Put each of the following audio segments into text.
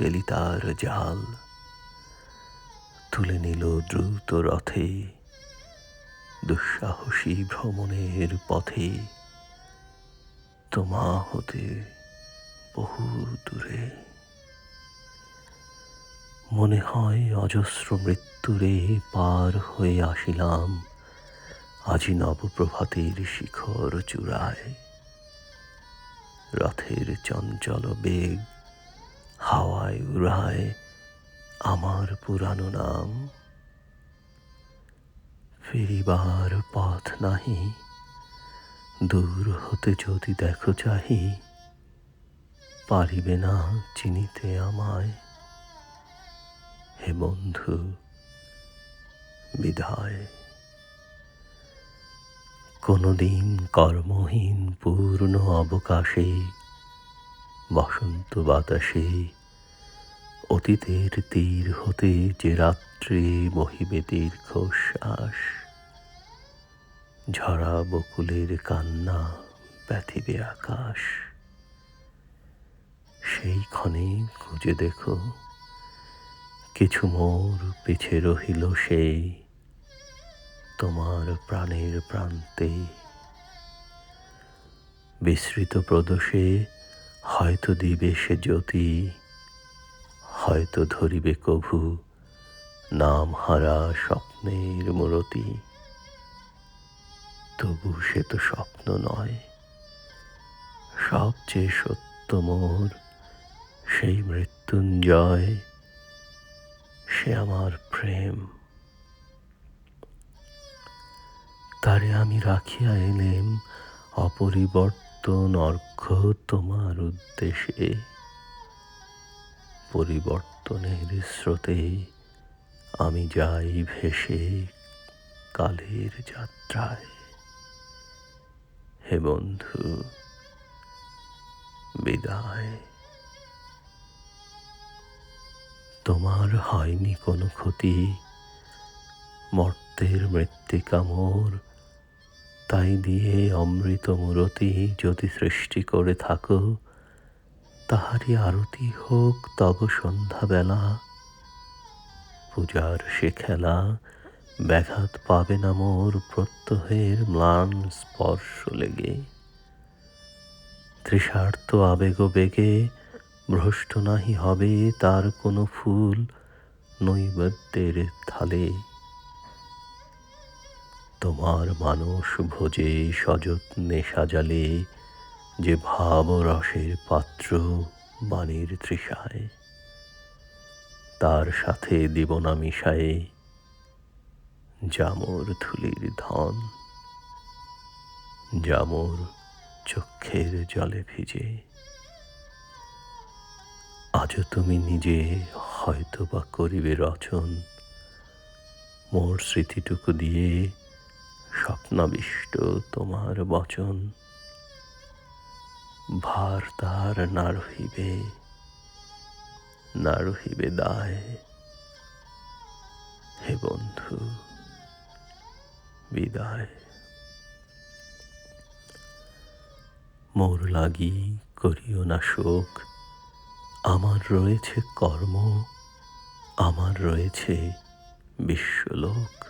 ফেলি তার জাল। তুলে নিল দ্রুত রথে। দুঃসাহসী ভ্রমণের পথে। তোমা হতে বহু দূরে। মনে হয় অজস্র মৃত্যুরে পার হয়ে আসিলাম আজি নবপ্রভাতের শিখর চূড়ায়। রথের চঞ্চল বেগ হাওয়ায় উড়ায় আমার পুরানো নাম। ফিরিবার পথ নাহি, দূর হতে যদি দেখো চাহি, পারিবে না চিনিতে আমায়। হে বন্ধু, বিদায়। কোনদিন কর্মহীন পূর্ণ অবকাশে বসন্ত বাতাসে অতীতের তীর হতে যে রাত্রে বহিবে দীর্ঘশ্বাস, ঝরা বকুলের কান্না ব্যথিবে আকাশ। সেই ক্ষণে খুঁজে দেখো, কিছু মোর পিছে রহিল সেই তোমার প্রাণের প্রান্তে। বিস্মৃত প্রদোষে হয়তো দিবে সে জ্যোতি, হয়তো ধরিবে কভু নাম হারা স্বপ্নের মূরতি। তবু সে তো স্বপ্ন নয়, সবচেয়ে সত্য মোর সেই মৃত্যুঞ্জয়, সে আমার প্রেম। তারে আমি রাখিয়া এলেম অপরিবর্তন অর্ঘ তোমার উদ্দেশ্যে। পরিবর্তনের স্রোতে আমি যাই ভেসে কালের যাত্রায়। হে বন্ধু, বিদায়। তোমার হয়নি কোনো ক্ষতি, মর্তের মৃত্তিকা মোর তাই দিয়ে অমৃত মূরতি যদি সৃষ্টি করে থাকো, তাহারই আরতি হোক তব সন্ধ্যাবেলা। পূজার সে খেলা ব্যাঘাত পাবে না মোর প্রত্যহের ম্লান স্পর্শ লেগে। তৃষার্থ আবেগ বেগে ভ্রষ্ট নাহি হবে তার কোনো ফুল নৈবেদ্যের থালে। তোমার মানুষ ভোজে সযত্নে সাজালে যে ভাব রসের পাত্র বাণীর তৃষায়। তার সাথে দিব না মিশায়ে জামর ধুলির ধন, জামর চক্ষের জলে ভিজে। আজও তুমি নিজে হয়তো বা করিবে রচন, মোর স্মৃতিটুকু দিয়ে স্বপ্নাবিষ্ট তোমার বচন। ভার তার না রহিবে না রহিবে দায়। হে বন্ধু, বিদায়। মোর লাগি করিও না শোক। আমার রয়েছে কর্ম, আমার রয়েছে বিশ্বলোক।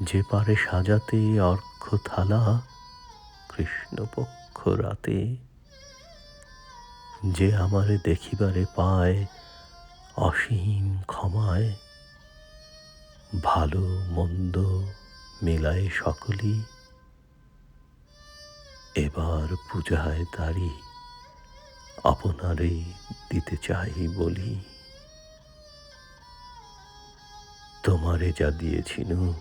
যে পারে সাজাতে অর্ঘ থালা, কৃষ্ণপক্ষ রাতে। যে আমারে দেখিবারে পায় অসীম ক্ষমায়, ভালো মন্দ মেলায় সকলই। এবার পূজায় তারি আপনারে দিতে চাই বলি। তোমারে যা দিয়েছিনু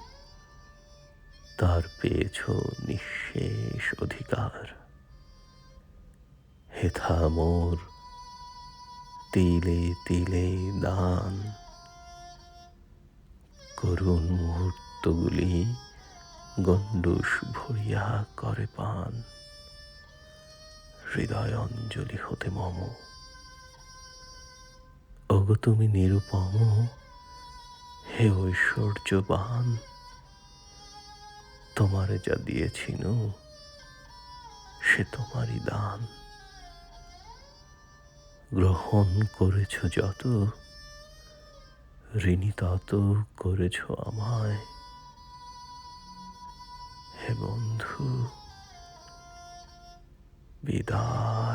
তার পেয়েছ নিঃশেষ অধিকার। হেথা মোর, তিলে তিলে দান। করুণ মুহূর্তগুলি গণ্ডুষ ভরিয়া করে পান। হৃদয় অঞ্জলি হতে মম। ওগো তুমি নিরুপম, হে ঐশ্বর্যবান। তোমারে যা দিয়েছিনু, সে তোমারই দান। গ্রহণ করেছ যত, ঋণী তত করেছ আমায়। হে বন্ধু, বিদায়।